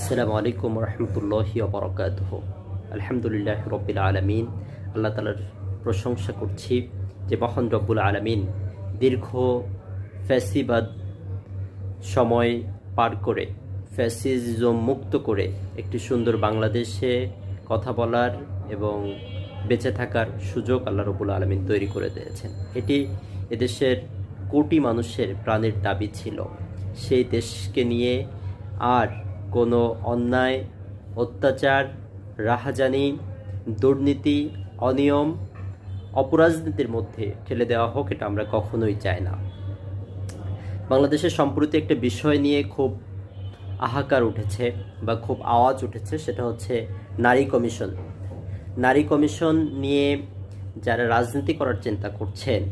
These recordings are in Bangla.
আসসালামু আলাইকুম রহমতুল্লাহি বরকাত আলহামদুলিল্লাহ রব্বিল আলমিন। আল্লাহ তালার প্রশংসা করছি যে মহান রব্বুল আলমিন দীর্ঘ ফ্যাসিবাদ সময় পার করে, ফ্যাসিজম মুক্ত করে একটি সুন্দর বাংলাদেশে কথা বলার এবং বেঁচে থাকার সুযোগ আল্লাহ রবুল আলমিন তৈরি করে দিয়েছেন। এটি এদেশের কোটি মানুষের প্রাণের দাবি ছিল। সেই দেশকে নিয়ে আর কোনো অন্যায়, অত্যাচার, রাহাজানি, দুর্নীতি, অনিয়ম, অপরাজনীতির মধ্যে ঠেলে দেওয়া হোক, এটা আমরা কখনোই চাই না। বাংলাদেশের সম্প্রতি একটা বিষয় নিয়ে খুব আহাকার উঠেছে বা খুব আওয়াজ উঠেছে, সেটা হচ্ছে নারী কমিশন। নারী কমিশন নিয়ে যারা রাজনীতি করার চিন্তা করছেন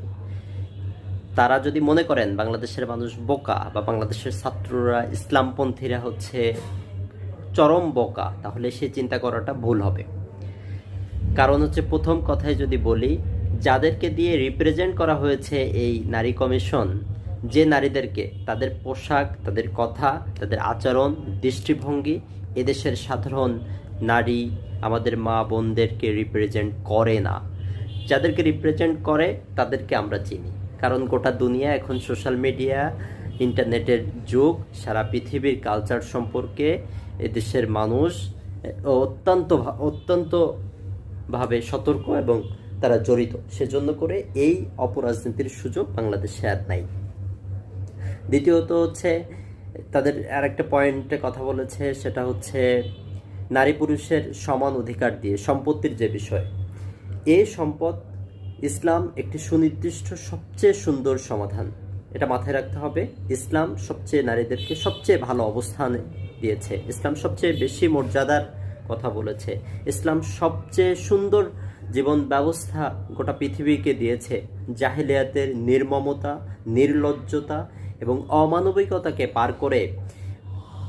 তারা যদি মনে করেন বাংলাদেশের মানুষ বোকা বা বাংলাদেশের ছাত্ররা ইসলামপন্থীরা হচ্ছে চরম বোকা, তাহলে সে চিন্তা করাটা ভুল হবে। কারণ হচ্ছে প্রথম কথায় যদি বলি, যাদেরকে দিয়ে রিপ্রেজেন্ট করা হয়েছে এই নারী কমিশন, যে নারীদেরকে, তাদের পোশাক, তাদের কথা, তাদের আচরণ, দৃষ্টিভঙ্গি, এদেশের সাধারণ নারী আমাদের মা বোনদেরকে রিপ্রেজেন্ট করে না। যাদেরকে রিপ্রেজেন্ট করে, তাদেরকে আমরা চিনি। কারণ গোটা দুনিয়া এখন সোশ্যাল মিডিয়া ইন্টারনেটের যুগ, সারা পৃথিবীর কালচার সম্পর্কে এদেশের মানুষ অত্যন্ত ভা- অত্যন্ত ভাবে সতর্ক এবং তারা জড়িত। সেজন্য করে এই অপরাজনীতির সুযোগ বাংলাদেশে আর নাই। দ্বিতীয়ত হচ্ছে, তাদের আর একটা পয়েন্টে কথা বলেছে, সেটা হচ্ছে নারী পুরুষের সমান অধিকার দিয়ে, সম্পত্তির যে বিষয় এই সম্পদ ইসলাম একটি সুনির্দিষ্ট, সবচেয়ে সুন্দর সমাধান। এটা মাথায় রাখতে হবে, ইসলাম সবচেয়ে নারীদেরকে সবচেয়ে ভালো অবস্থান দিয়েছে। ইসলাম সবচেয়ে বেশি মর্যাদার কথা বলেছে। ইসলাম সবচেয়ে সুন্দর জীবন ব্যবস্থা গোটা পৃথিবীকে দিয়েছে। জাহিলিয়াতের নির্মমতা, নির্লজ্জতা এবং অমানবিকতাকে পার করে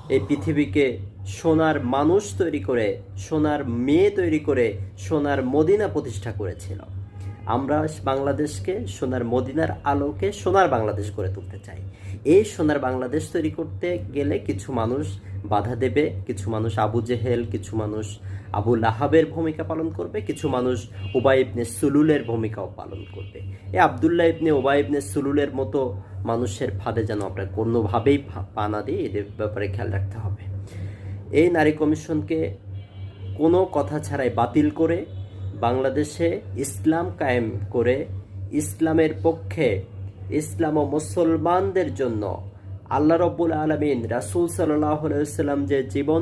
এই পৃথিবীকে সোনার মানুষ তৈরি করে, সোনার মেয়ে তৈরি করে সোনার মদিনা প্রতিষ্ঠা করেছিল। আমরা বাংলাদেশকে সোনার মদিনার আলোকে সোনার বাংলাদেশ গড়ে তুলতে চাই। এই সোনার বাংলাদেশ তৈরি করতে গেলে কিছু মানুষ বাধা দেবে, কিছু মানুষ আবু জেহেল, কিছু মানুষ আবু লাহাবের ভূমিকা পালন করবে, কিছু মানুষ উবাই ইবনে সুলুলের ভূমিকাও পালন করবে। এ আবদুল্লাহ ইবনে উবাই ইবনে সুলুলের মতো মানুষের ফাঁদে যেন আমরা কোনোভাবেই পা না দিই, এদের ব্যাপারে খেয়াল রাখতে হবে। এই নারী কমিশনকে কোনো কথা ছাড়াই বাতিল করে বাংলাদেশে ইসলাম কায়েম করে ইসলামের পক্ষে ইসলাম ও মুসলমানদের জন্য আল্লাহ রব্বুল আলমিন রাসুল সাল্লাহ সাল্লাম যে জীবন